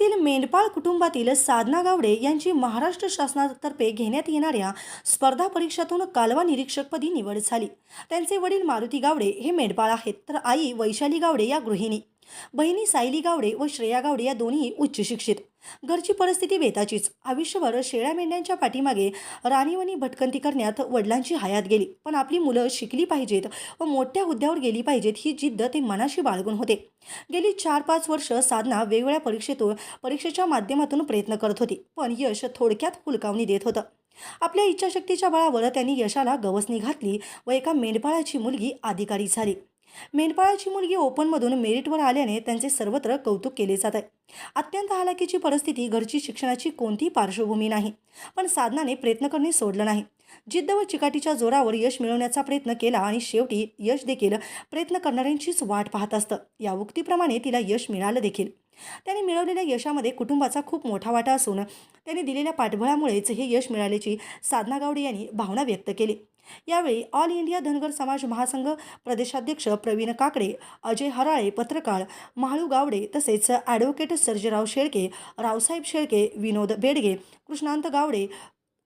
येथील मेंढपाळ कुटुंबातील साधना गावडे यांची महाराष्ट्र शासनातर्फे घेण्यात येणाऱ्या स्पर्धा परीक्षातून कालवा निरीक्षकपदी निवड झाली. त्यांचे वडील मारुती गावडे हे मेंढपाळ आहेत. तर आई वैशाली गावडे या गृहिणी. बहिणी सायली गावडे व श्रेया गावडे या दोन्ही उच्च शिक्षित. घरची परिस्थिती बेताचीच. आयुष्यभर शेळ्या मेंढ्यांच्या पाठीमागे राणीवणी भटकंती करण्यात वडिलांची हयात गेली. पण आपली मुलं शिकली पाहिजेत व मोठ्या हुद्द्यावर गेली पाहिजेत ही जिद्द ते मनाशी बाळगून होते. गेली चार पाच वर्ष साधना वेगवेगळ्या परीक्षेतून परीक्षेच्या माध्यमातून प्रयत्न करत होती. पण यश थोडक्यात हुलकावणी देत होतं. आपल्या इच्छाशक्तीच्या बळावर त्यांनी यशाला गवसणी घातली व एका मेंढपाळाची मुलगी अधिकारी झाली. मेंढपाळाची मुलगी ओपनमधून मेरिटवर आल्याने त्यांचे सर्वत्र कौतुक केले जात आहे. अत्यंत हालाकीची परिस्थिती घरची शिक्षणाची कोणतीही पार्श्वभूमी नाही पण साधनाने प्रयत्न करणे सोडलं नाही. जिद्द व चिकाटीच्या जोरावर यश मिळवण्याचा प्रयत्न केला आणि शेवटी यश देखील प्रयत्न करणाऱ्यांचीच वाट पाहत असतं. या उक्तीप्रमाणे तिला यश मिळालं देखील. त्याने मिळवलेल्या यशामध्ये कुटुंबाचा खूप मोठा वाटा असून त्याने दिलेल्या पाठबळामुळेच हे यश मिळाल्याची साधना गावडे यांनी भावना व्यक्त केली. यावेळी ऑल इंडिया धनगर समाज महासंघ प्रदेशाध्यक्ष प्रवीण काकडे अजय हराळे पत्रकार महाळू गावडे तसेच ॲडव्होकेट सर्जेराव शेळके रावसाहेब शेळके विनोद बेडगे कृष्णांत गावडे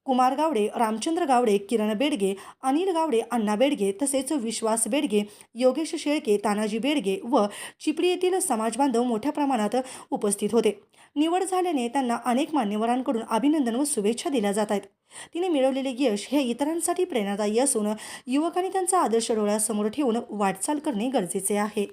कुमार गावडे रामचंद्र गावडे किरण बेडगे अनिल गावडे अण्णा बेडगे तसेच विश्वास बेडगे योगेश शेळके तानाजी बेडगे व चिपळी येथील समाजबांधव मोठ्या प्रमाणात उपस्थित होते. निवड झाल्याने त्यांना अनेक मान्यवरांकडून अभिनंदन व शुभेच्छा दिल्या जात आहेत. तिने मिळवलेले यश हे इतरांसाठी प्रेरणादायी असून युवकांनी त्यांचा आदर्श डोळ्यासमोर ठेवून वाटचाल करणे गरजेचे आहे.